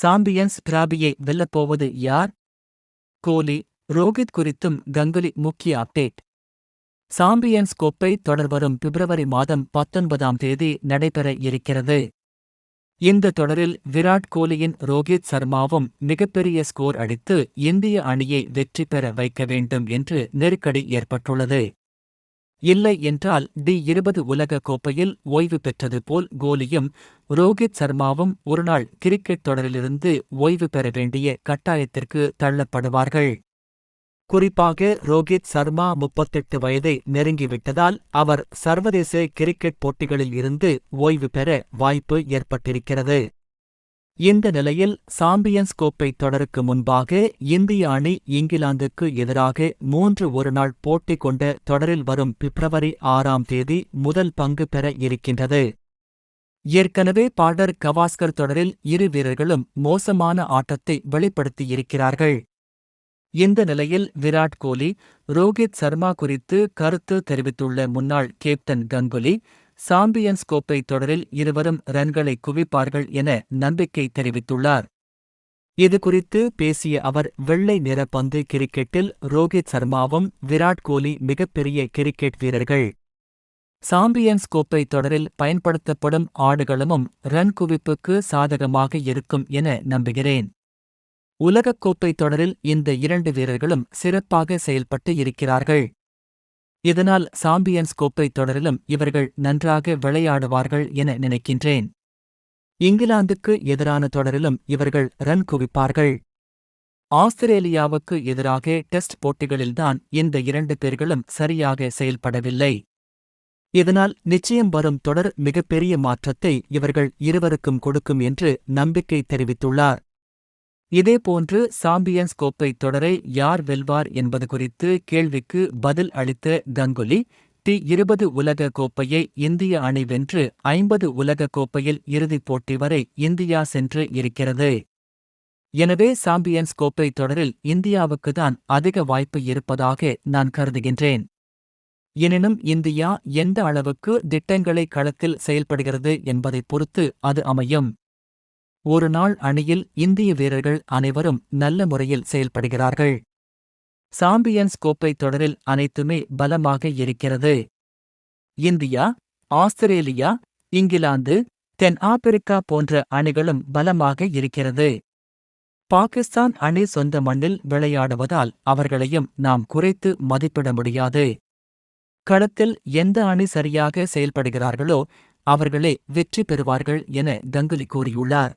Champions டிராபியை வெல்லப்போவது யார்? கோலி ரோஹித் குறித்தும் கங்குலி முக்கிய அப்டேட். சாம்பியன்ஸ் கோப்பை தொடர்வரும் பிப்ரவரி மாதம் பத்தொன்பதாம் தேதி நடைபெற இருக்கிறது. இந்த தொடரில் விராட் கோலியின் ரோஹித் சர்மாவும் மிகப்பெரிய ஸ்கோர் அடித்து இந்திய அணியை வெற்றி பெற வைக்க வேண்டும் என்று நெருக்கடி ஏற்பட்டுள்ளது. இல்லை என்றால் டி இருபது உலக கோப்பையில் ஓய்வு பெற்றது போல் கோலியும் ரோஹித் சர்மாவும் ஒருநாள் கிரிக்கெட் தொடரிலிருந்து ஓய்வு பெற வேண்டிய கட்டாயத்திற்கு தள்ளப்படுவார்கள். குறிப்பாக ரோஹித் சர்மா முப்பத்தெட்டு வயதை நெருங்கிவிட்டதால் அவர் சர்வதேச கிரிக்கெட் போட்டிகளில் இருந்து ஓய்வு பெற வாய்ப்பு ஏற்பட்டிருக்கிறது. இந்த நிலையில் சாம்பியன்ஸ் கோப்பை தொடருக்கு முன்பாக இந்திய அணி இங்கிலாந்துக்கு எதிராக மூன்று ஒருநாள் போட்டி கொண்ட தொடரில் வரும் பிப்ரவரி ஆறாம் தேதி முதல் பங்கு பெற இருக்கின்றது. ஏற்கனவே பாடர் கவாஸ்கர் தொடரில் இரு வீரர்களும் மோசமான ஆட்டத்தை வெளிப்படுத்தியிருக்கிறார்கள் இந்த நிலையில் விராட் கோலி ரோஹித் சர்மா குறித்து கருத்து தெரிவித்துள்ள முன்னாள் கேப்டன் கங்குலி சாம்பியன்ஸ் கோப்பை தொடரில் இருவரும் ரன்களை குவிப்பார்கள் என நம்பிக்கை தெரிவித்துள்ளார். இதுகுறித்து பேசிய அவர் வெள்ளை நிற பந்து கிரிக்கெட்டில் ரோஹித் சர்மாவும் விராட் கோலி மிகப்பெரிய கிரிக்கெட் வீரர்கள். சாம்பியன்ஸ் கோப்பை தொடரில் பயன்படுத்தப்படும் ஆடுகளமும் ரன் குவிப்புக்கு சாதகமாக இருக்கும் என நம்புகிறேன். உலகக்கோப்பை தொடரில் இந்த இரண்டு வீரர்களும் சிறப்பாக செயல்பட்டு இருக்கிறார்கள். இதனால் சாம்பியன்ஸ் கோப்பை தொடரிலும் இவர்கள் நன்றாக விளையாடுவார்கள் என நினைக்கின்றேன். இங்கிலாந்துக்கு எதிரான தொடரிலும் இவர்கள் ரன் குவிப்பார்கள். ஆஸ்திரேலியாவுக்கு எதிராக டெஸ்ட் போட்டிகளில்தான் இந்த இரண்டு பேர்களும் சரியாக செயல்படவில்லை. இதனால் நிச்சயம் வரும் தொடர் மிகப்பெரிய மாற்றத்தை இவர்கள் இருவருக்கும் கொடுக்கும் என்று நம்பிக்கை தெரிவித்துள்ளார். இதேபோன்று சாம்பியன்ஸ் கோப்பை தொடரை யார் வெல்வார் என்பது குறித்து கேள்விக்கு பதில் அளித்த கங்குலி டி இருபது உலக கோப்பையை இந்திய அணி வென்று ஐம்பது உலக கோப்பையில் இறுதிப் போட்டி வரை இந்தியா சென்று இருக்கிறது. எனவே சாம்பியன்ஸ் கோப்பை தொடரில் இந்தியாவுக்குதான் அதிக வாய்ப்பு இருப்பதாக நான் கருதுகின்றேன். எனினும் இந்தியா எந்த அளவுக்கு திட்டங்களை களத்தில் செயல்படுகிறது என்பதைப் பொறுத்து அது அமையும். ஒரு நாள் அணியில் இந்திய வீரர்கள் அனைவரும் நல்ல முறையில் செயல்படுகிறார்கள். சாம்பியன்ஸ் கோப்பை தொடரில் அனைத்துமே பலமாக இருக்கிறது. இந்தியா ஆஸ்திரேலியா இங்கிலாந்து தென் ஆப்பிரிக்கா போன்ற அணிகளும் பலமாக இருக்கிறது. பாகிஸ்தான் அணி சொந்த மண்ணில் விளையாடுவதால் அவர்களையும் நாம் குறைத்து மதிப்பிட முடியாது. களத்தில் எந்த அணி சரியாக செயல்படுகிறார்களோ அவர்களே வெற்றி பெறுவார்கள் என கங்குலி கூறியுள்ளார்.